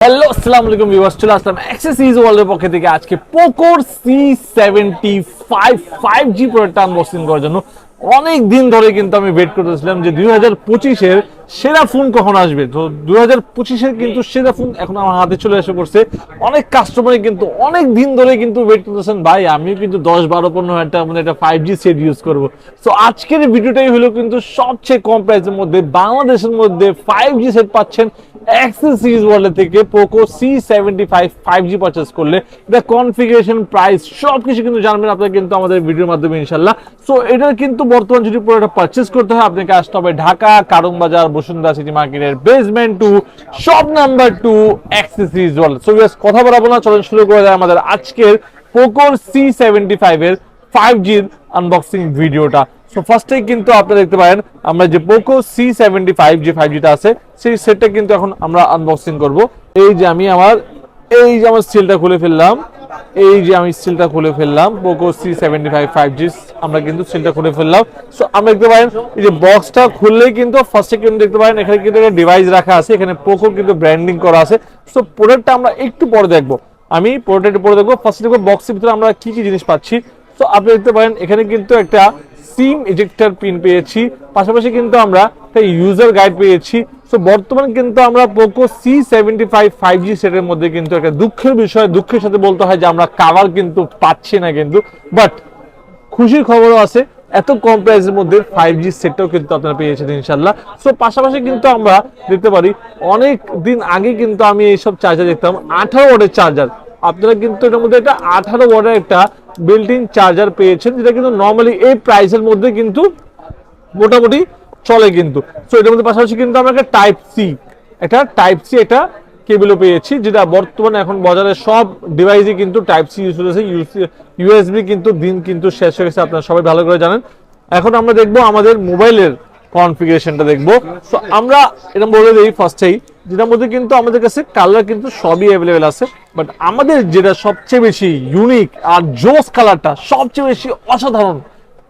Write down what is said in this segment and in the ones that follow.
Hello আসসালামু আলাইকুম viewers চলে আসলাম অ্যাক্সেস ইজ ওয়ার্ল্ডের পক্ষ থেকে আজকে Poco C seventy five five G প্রোডাক্টটা আনবক্সিং করার জন্য অনেক দিন ধরে কিন্তু আমি ওয়েট করতেছিলাম যে দুই হাজার পঁচিশের সেরা ফোন কখন আসবে? তো দুই হাজার পঁচিশের কিন্তু সেরা ফোন এখন আমার হাতে চলে এসে পড়ছে। অনেক কাস্টমারই কিন্তু অনেক দিন ধরে কিন্তু ওয়েট করতেছেন। ভাই, আমিও কিন্তু দশ বারো পনেরো হাজার টাকার মধ্যে একটা ফাইভ জি সেট ইউজ করব। তো আজকের ভিডিওটাই হলো কিন্তু সবচেয়ে কম প্রাইসের মধ্যে বাংলাদেশের মধ্যে ফাইভ জি সেট পাচ্ছেন অ্যাক্সেস সিরিজ ওয়ার্ল্ড থেকে। Poco C seventy five five G purchase করলে। এটা কনফিগারেশন প্রাইস সব কিছু কিন্তু জানবেন আপনারা কিন্তু আমাদের ভিডিওর মাধ্যমে ইনশাল্লাহ সো এটার কিন্তু বর্তমান যদি পুরোটা পারচেস করতে হয়, আপনাকে আসতে হবে ঢাকা, কারণ বাজার বসুন্ধরা সিটি মার্কেটের basement two shop number two access series world so কথা বলাবো না, চলেন শুরু করে দেয় আমাদের আজকের পোকোর সি সেভেন্টি ফাইভ এর ফাইভ জির আনবক্সিং ভিডিওটা সো ফার্স্টেই কিন্তু আপনারা দেখতে পারেন, আমরা যে পোকো সি সেভেন্টি ফাইভ যে ফাইভ জিটা আছে, সেই সেটটা কিন্তু এখন আমরা আনবক্সিং করব। এই যে আমি আমার, এই যে আমার সিলটা খুলে ফেললাম। এই যে আমি সিলটা খুলে ফেললাম Poco C seventy five five G আমরা কিন্তু সিলটা খুলে ফেললাম। সো আমরা দেখতে পারেন, এই যে বক্সটা খুললে কিন্তু ফার্স্টে কিন্তু দেখতে পারেন, এখানে কিন্তু একটা ডিভাইস রাখা আছে, এখানে পোকো কিন্তু ব্র্যান্ডিং করা আছে। সো প্রোডাক্টটা আমরা একটু পরে দেখব। আমি প্রোডাক্ট পরে দেখব। ফার্স্টে দেখব বক্সের ভিতরে আমরা কি কি জিনিস পাচ্ছি। তো আপনি দেখতে পারেন, এখানে কিন্তু একটা সিম ইজেক্টর পিন পেয়েছি। পাশাপাশি কিন্তু আমরা একটা ইউজার গাইড পেয়েছি। তো বর্তমানে কিন্তু আমরা Poco C seventy five five G সেটের মধ্যে কিন্তু একটা দুঃখের বিষয়, দুঃখের সাথে বলতে হয় যে আমরা কাভার কিন্তু পাচ্ছি না কিন্তু। বাট খুশির খবরও আছে, এত কম প্রাইসের মধ্যে ফাইভ জি সেটটাও কিন্তু আপনারা পেয়েছেন ইনশাল্লাহ সো পাশাপাশি কিন্তু আমরা দেখতে পারি, অনেক দিন আগে কিন্তু আমি এইসব চার্জার দেখতাম, আঠারো ওয়াটের চার্জার আপনারা কিন্তু এটার মধ্যে একটা আঠারো ওয়াটের একটা বিল্ট ইন চার্জার পেয়েছেন, যেটা কিন্তু নর্মালি এই প্রাইসের মধ্যে কিন্তু মোটামুটি চলে কিন্তু। সো এটার মধ্যে পাশাপাশি কিন্তু আমরা একটা টাইপ সি একটা টাইপ সি একটা কেবলও পেয়েছি, যেটা বর্তমানে এখন বাজারে সব ডিভাইসই কিন্তু টাইপ সি ইউজ করেছে। ইউএসবি কিন্তু দিন কিন্তু শেষ হয়ে গেছে, আপনারা সবাই ভালো করে জানেন। এখন আমরা দেখব আমাদের মোবাইলের কনফিগারেশনটা দেখব। সো আমরা এটা বলে দিই ফার্স্টেই যেটার মধ্যে কিন্তু আমাদের কাছে কালার কিন্তু সবই অ্যাভেলেবেল আছে বাট আমাদের যেটা সবচেয়ে বেশি ইউনিক আর জোস কালারটা সবচেয়ে বেশি অসাধারণ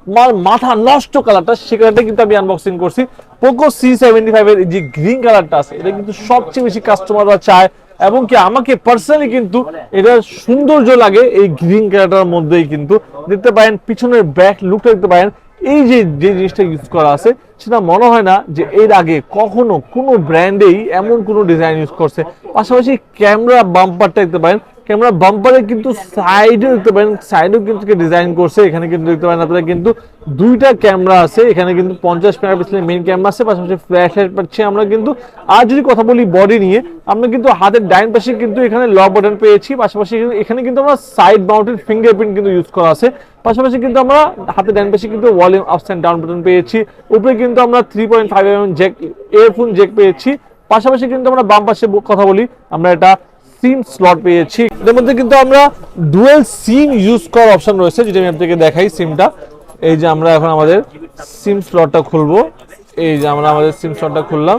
আমার মাথা নষ্ট কালারটা সে কিন্তু আমি আনবক্সিং করছি। পোকো সি সেভেন্টি ফাইভের যে গ্রিন কালারটা আছে, এটা কিন্তু সবচেয়ে বেশি কাস্টমাররা চায়, এবং কি আমাকে পার্সোনালি কিন্তু এটা সৌন্দর্য লাগে এই গ্রিন কালারটার মধ্যেই কিন্তু। দেখতে পারেন, পিছনের ব্যাক লুকটা দেখতে পারেন এই যে যে জিনিসটা ইউজ করা আছে, সেটা মনে হয় না যে এর আগে কখনো কোনো ব্র্যান্ডেই এমন কোনো ডিজাইন ইউজ করছে। পাশাপাশি ক্যামেরা বাম্পারটা দেখতে পারেন ক্যামেরা বাম্পারে কিন্তু সাইডে দেখতে পারেন সাইডেও কিন্তু ডিজাইন করছে, এখানে কিন্তু দেখতে পারেন আপনারা কিন্তু দুইটা ক্যামেরা আছে, এখানে কিন্তু পঞ্চাশ মেগাপিক্সেলের মেন ক্যামেরা আছে, পাশাপাশি ফ্ল্যাশ লাইট পাচ্ছি। আমরা কিন্তু আর যদি কথা বলি বডি নিয়ে, আমরা কিন্তু হাতের ডাইন পাশে কিন্তু এখানে লক বাটন পেয়েছি, পাশাপাশি এখানে কিন্তু আমরা সাইড মাউন্টেড ফিঙ্গারপ্রিন্ট কিন্তু ইউজ করা আছে। পাশাপাশি কিন্তু আমরা হাতের ডান পাশে কিন্তু volume ups and down button পেয়েছি। উপরে কিন্তু আমরা three point five M jack earphone jack পেয়েছি। পাশাপাশি কিন্তু আমরা বাম পাশে কথা বলি, আমরা এটা সিম স্লট পেয়েছি। এর মধ্যে কিন্তু আমরা ডুয়েল সিম ইউজ করার অপশন রয়েছে, যেটা আমি আপনাকে দেখাই সিমটা এই যে আমরা এখন আমাদের সিম স্লটটা খুলবো। এই যে আমরা আমাদের সিম স্লটটা খুললাম।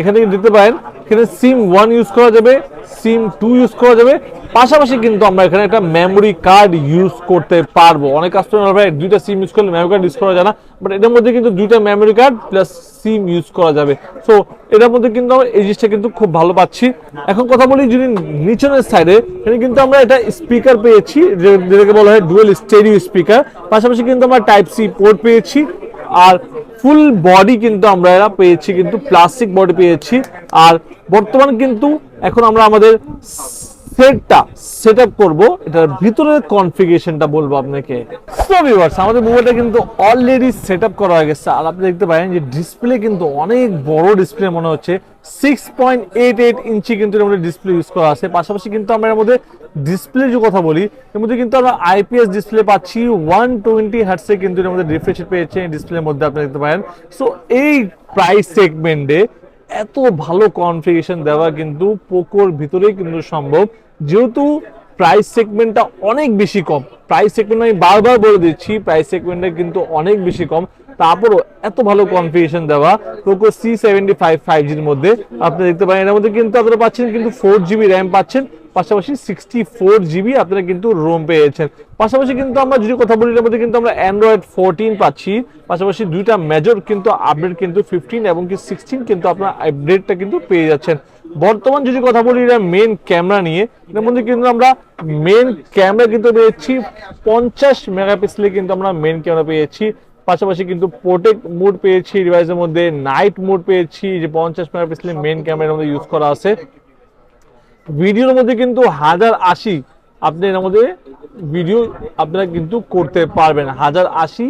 এখানে কিন্তু দেখতে পারেন এখানে সিম ওয়ান ইউজ করা যাবে সিম টু ইউজ করা যাবে। পাশাপাশি কিন্তু আমরা এখানে একটা মেমোরি কার্ড ইউজ করতে পারব। অনেক কাস্টমার ভাই দুইটা সিম ইউজ করলে মেমোরি কার্ড ইউজ করা যায় না বাট এটার মধ্যে কিন্তু দুইটা memory card plus SIM use করা যাবে। সো এটার মধ্যে কিন্তু আমরা এই জিনিসটা কিন্তু খুব ভালো পাচ্ছি। এখন কথা বলি যদি নিচনের সাইডে এখানে কিন্তু আমরা এটা স্পিকার পেয়েছি, যেটাকে বলা হয় ডুয়েল স্টেরিও স্পিকার পাশাপাশি কিন্তু আমরা টাইপ সি পোর্ট পেয়েছি। আর ফুল বডি কিন্তু আমরা এরা পেয়েছি, কিন্তু প্লাস্টিক বডি পেয়েছি। আর বর্তমান কিন্তু এখন আমরা আমাদের সেটটা সেট আপ করব, এটার ভিতরের কনফিগারেশনটা বলব আপনাকে। সো ভিউয়ার্স আমাদের মোবাইলটা কিন্তু অলরেডি সেট আপ করা হয়ে গেছে। আর আপনি দেখতে পারেন যে ডিসপ্লে কিন্তু অনেক বড় ডিসপ্লে মনে হচ্ছে। Six point eight eight inch কিন্তু এর মধ্যে ডিসপ্লে ইউজ করা আছে। পাশাপাশি কিন্তু আমরা এর মধ্যে ডিসপ্লে যে কথা বলি, এর মধ্যে কিন্তু আমরা আইপিএস ডিসপ্লে পাচ্ছি। ওয়ান টোয়েন্টি হার্টসে কিন্তু এর মধ্যে রিফ্রেশ পেয়েছে ডিসপ্লের মধ্যে, আপনি দেখতে পারেন। সো এই প্রাইস সেগমেন্টে এত ভালো কনফিগারেশন দেওয়া কিন্তু পোকোর ভিতরেই কিন্তু সম্ভব। যেহেতু প্রাইস সেগমেন্টটা অনেক বেশি কম প্রাইস সেগমেন্ট আমি বারবার বলে দিচ্ছি প্রাইস সেগমেন্টটা কিন্তু অনেক বেশি কম। তারপরও এত ভালো কনফিগেশন দেওয়া Poco C seventy five five জির মধ্যে। আপনি দেখতে পারেন, এর মধ্যে কিন্তু আপনারা পাচ্ছেন কিন্তু ফোর জিবি র্যাম পাচ্ছেন। পাশাপাশি সিক্সটি ফোর জিবি আপনারা কিন্তু রোম পেয়েছেন। পাশাপাশি কিন্তু আমরা যদি কথা বলি মধ্যে কিন্তু আমরা অ্যান্ড্রয়েড ফোরটিন পাচ্ছি। পাশাপাশি দুইটা মেজর কিন্তু আপডেট কিন্তু ফিফটিন এবং কি সিক্সটিন কিন্তু আপনার আপডেটটা কিন্তু পেয়ে যাচ্ছেন। বর্তমান যদি কথা বলি এটা মেন ক্যামেরা নিয়ে এর মধ্যে কিন্তু আমরা মেন ক্যামেরা কিন্তু পেয়েছি। পঞ্চাশ মেগাপিক্সেলে কিন্তু আমরা মেন ক্যামেরা পেয়েছি। পাশাপাশি কিন্তু প্রোটেক্ট মোড পেয়েছি ডিভাইসের মধ্যে নাইট মোড পেয়েছি। যে পঞ্চাশ মেগাপিক্সেলের মেন ক্যামেরার মধ্যে ইউজ করা আছে। ভিডিওর মধ্যে কিন্তু হাজার আশি আপনি এর মধ্যে ভিডিও আপনারা কিন্তু করতে পারবেন। হাজার আশি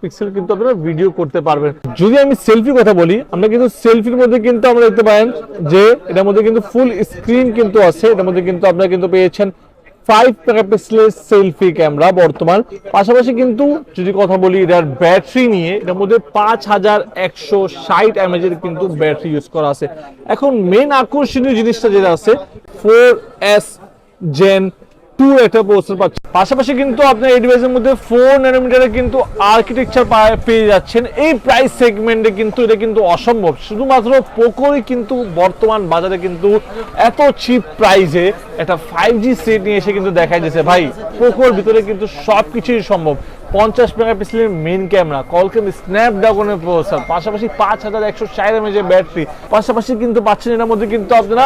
পিক্সেল কিন্তু আপনারা ভিডিও করতে পারবেন। যদি আমি সেলফি কথা বলি, আমরা কিন্তু সেলফির মধ্যে কিন্তু আমরা দেখতে পারেন যে এটার মধ্যে কিন্তু ফুল স্ক্রিন কিন্তু আছে। এটার মধ্যে কিন্তু আপনারা কিন্তু পেয়েছেন ফাইভ মেগাপিক্সেলের সেলফি ক্যামেরা বর্তমান। পাশাপাশি কিন্তু যদি কথা বলি, এটার ব্যাটারি নিয়ে, এটার মধ্যে পাঁচ হাজার একশো ষাট এমএজের কিন্তু ব্যাটারি ইউজ করা আছে। এখন মেন আকর্ষণীয় জিনিসটা যেটা আছে ফোর এস জেন টু একটা প্রসেসর পাচ্ছেন পাশাপাশি কিন্তু এই ডিভাইসের মধ্যে ফোর ন্যানোমিটারে কিন্তু আর্কিটেকচার পেয়ে যাচ্ছেন। এই প্রাইস সেগমেন্টে কিন্তু এটা কিন্তু অসম্ভব। শুধুমাত্র পোকোরই কিন্তু বর্তমান বাজারে কিন্তু এত চিপ প্রাইসে একটা ফাইভ জি সেট নিয়ে এসে কিন্তু দেখা যাচ্ছে ভাই পোকোর ভিতরে কিন্তু সব কিছুই সম্ভব। পঞ্চাশ মেগাপিক্সেলের মেন ক্যামেরা কলকেম স্ন্যাপড্রাগনের প্রসেসর পাশাপাশি পাঁচ হাজার একশো ষাট এমএজের ব্যাটারি পাশাপাশি কিন্তু পাচ্ছেন এটার মধ্যে কিন্তু আপনারা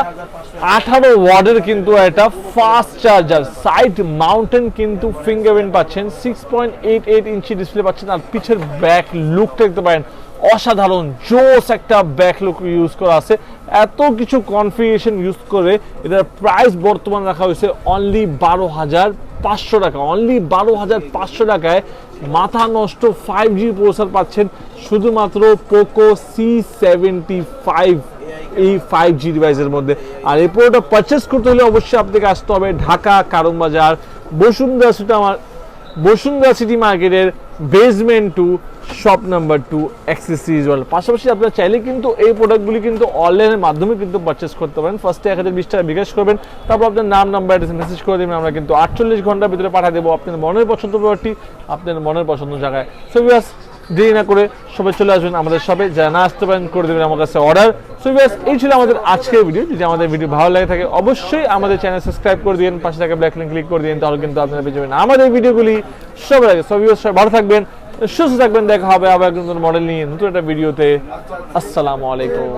আঠারো ওয়ার্ডের কিন্তু একটা ফাস্ট চার্জার সাইড মাউন্টেন কিন্তু ফিঙ্গারপ্রিন্ট পাচ্ছেন six point eight eight inch display পাচ্ছেন, আর পিছের ব্যাক লুকটা দেখতে পারেন, অসাধারণ জোস একটা ব্যাক লুক ইউজ করা আছে, এত কিছু কনফিগারেশন ইউজ করে এটার প্রাইস বর্তমান রাখা হয়েছে অনলি বারো হাজার পাঁচশো টাকা অনলি বারো হাজার পাঁচশো টাকায় মাথা নষ্ট ফাইভ জি প্রসার পাচ্ছেন শুধুমাত্র পোকো সি সেভেন্টি ফাইভ এই ফাইভ জি ডিভাইসের মধ্যে। আর এই পুরোটা পারচেস করতে হলে অবশ্যই আপনাকে আসতে হবে ঢাকা কারণ বাজার, বসুন্ধরা সিটি আমার বসুন্ধরা সিটি মার্কেটের basement two shop number two accessories world পাশাপাশি আপনারা চাইলে কিন্তু এই প্রোডাক্টগুলি কিন্তু অনলাইনের মাধ্যমে কিন্তু পারচেস করতে পারেন। ফার্স্টে এক হাজার বিশ টাকা বিকাশ করবেন, তারপর আপনার নাম নাম্বার অ্যাড্রেস মেসেজ করে দেবেন। আমরা কিন্তু আটচল্লিশ ঘণ্টার ভিতরে পাঠিয়ে দেবো আপনার মনের পছন্দ প্রোডাক্টটি আপনার মনের পছন্দ জায়গায়। সো বিয়াস দেরি না করে সবাই চলে আসবেন আমাদের সবে যারা না আসতে পারেন, করে দেবেন আমার কাছে অর্ডার সো বিয়াস এই ছিল আমাদের আজকের ভিডিও যদি আমাদের ভিডিও ভালো লাগে থাকে, অবশ্যই আমাদের চ্যানেল সাবস্ক্রাইব করে দিন পাশে থাকা ব্ল্যাক লিঙ্ক ক্লিক করে দিন তাহলে কিন্তু আপনারা পেয়ে যাবেন আমাদের ভিডিওগুলি সবার আগে। সো সবাই ভালো থাকবেন। সুস্থ থাকবেন দেখা হবে আবার একজন মডেল নিয়ে নতুন একটা ভিডিওতে আসসালামু আলাইকুম।